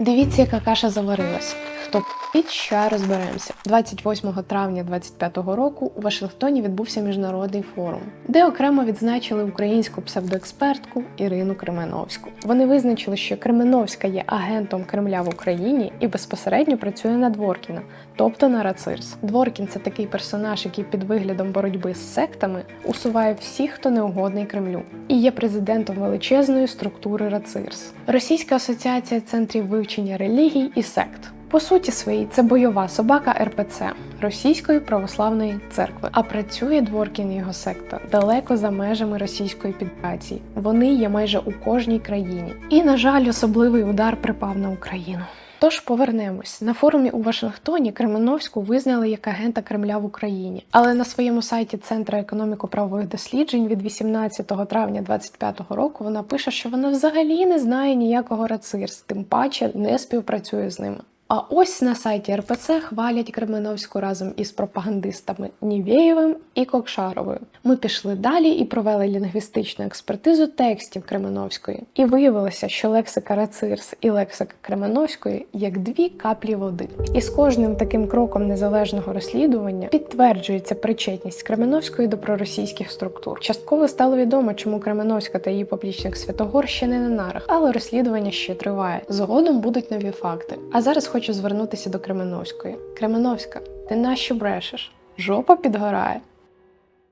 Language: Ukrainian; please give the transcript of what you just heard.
Дивіться, яка каша заварилась. Хто пить, ща розберемося. 28 травня 25-го року у Вашингтоні відбувся міжнародний форум, де окремо відзначили українську псевдоекспертку Ірину Кременовську. Вони визначили, що Кременовська є агентом Кремля в Україні і безпосередньо працює на Дворкіна, тобто на Рацирс. Дворкін це такий персонаж, який під виглядом боротьби з сектами усуває всіх, хто неугодний Кремлю, і є президентом величезної структури Рацирс. Російська асоціація центрів вивчення релігій і сект. По суті своїй це бойова собака РПЦ Російської православної церкви. А працює Дворкін і його секта далеко за межами Російської Федерації. Вони є майже у кожній країні. І, на жаль, особливий удар припав на Україну. Тож повернемось на форумі у Вашингтоні Кременовську визнали як агента Кремля в Україні, але на своєму сайті Центру економіко-правових досліджень від 18 травня 2025 року вона пише, що вона взагалі не знає ніякого рацирс, тим паче не співпрацює з ними. А ось на сайті РПЦ хвалять Кременовську разом із пропагандистами Нівєєвим і Кокшаровою. Ми пішли далі і провели лінгвістичну експертизу текстів Кременовської. І виявилося, що лексика Рацирс і лексика Кременовської як дві каплі води. І з кожним таким кроком незалежного розслідування підтверджується причетність Кременовської до проросійських структур. Частково стало відомо, чому Кременовська та її поплічник Святогор ще не на нарах, але розслідування ще триває. Згодом будуть нові факти. А зараз хочу звернутися до Кременовської. Кременовська, ти нащо брешеш? Жопа підгорає.